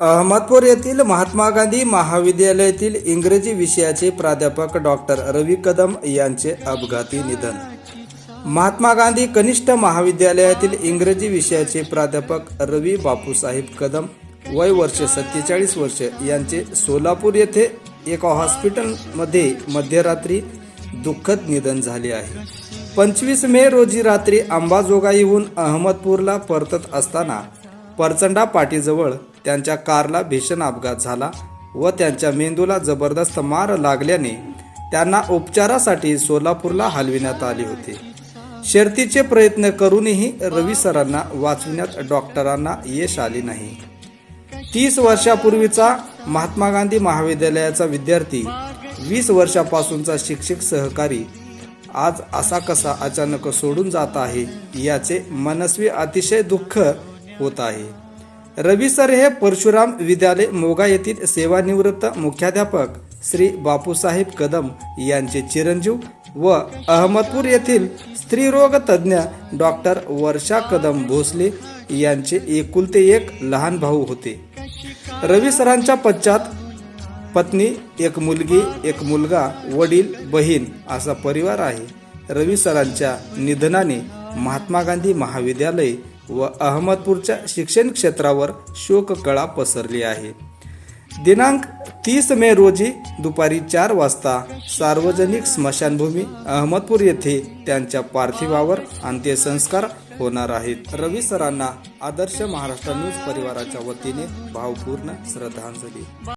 अहमदपूर येथील महात्मा गांधी महाविद्यालयातील इंग्रजी विषयाचे प्राध्यापक डॉक्टर रवी कदम यांचे अपघाती निधन. महात्मा गांधी कनिष्ठ महाविद्यालयातील इंग्रजी विषयाचे प्राध्यापक रवी बापूसाहेब कदम वय वर्ष सत्तेचाळीस वर्ष यांचे सोलापूर येथे एका हॉस्पिटलमध्ये मध्यरात्री दुःखद निधन झाले आहे. पंचवीस मे रोजी रात्री अंबाजोगाईहून अहमदपूरला परतत असताना परचंडा पाटीजवळ त्यांच्या कारला भीषण अपघात झाला व त्यांच्या मेंदूला जबरदस्त मार लागल्याने त्यांना उपचारासाठी सोलापूरला हलविण्यात आले होते. शर्तीचे प्रयत्न करूनही रवी सरांना वाचविण्यात डॉक्टरांना यश आले नाही. तीस वर्षापूर्वीचा महात्मा गांधी महाविद्यालयाचा विद्यार्थी वीस वर्षापासूनचा शिक्षक सहकारी आज असा कसा अचानक सोडून जात आहे याचे मनस्वी अतिशय दुःख होत आहे. रवी सर हे परशुराम विद्यालय मोगा येथील सेवानिवृत्त मुख्याध्यापक श्री बापूसाहेब कदम यांचे चिरंजीव व अहमदपूर येथील स्त्रीरोग तज्ज्ञ डॉक्टर वर्षा कदम भोसले यांचे एकुलते एक लहान भाऊ होते. रवी सरांच्या पश्चात पत्नी एक मुलगी एक मुलगा वडील बहीण असा परिवार आहे. रवी सरांच्या निधनाने महात्मा गांधी महाविद्यालय व अहमदपूरच्या शिक्षण क्षेत्रावर शोककळा पसरली आहे. दिनांक तीस मे रोजी दुपारी चार वाजता सार्वजनिक स्मशानभूमी अहमदपूर येथे त्यांच्या पार्थिवावर अंत्यसंस्कार होणार आहेत. रवी सरांना आदर्श महाराष्ट्र न्यूज परिवाराच्या वतीने भावपूर्ण श्रद्धांजली.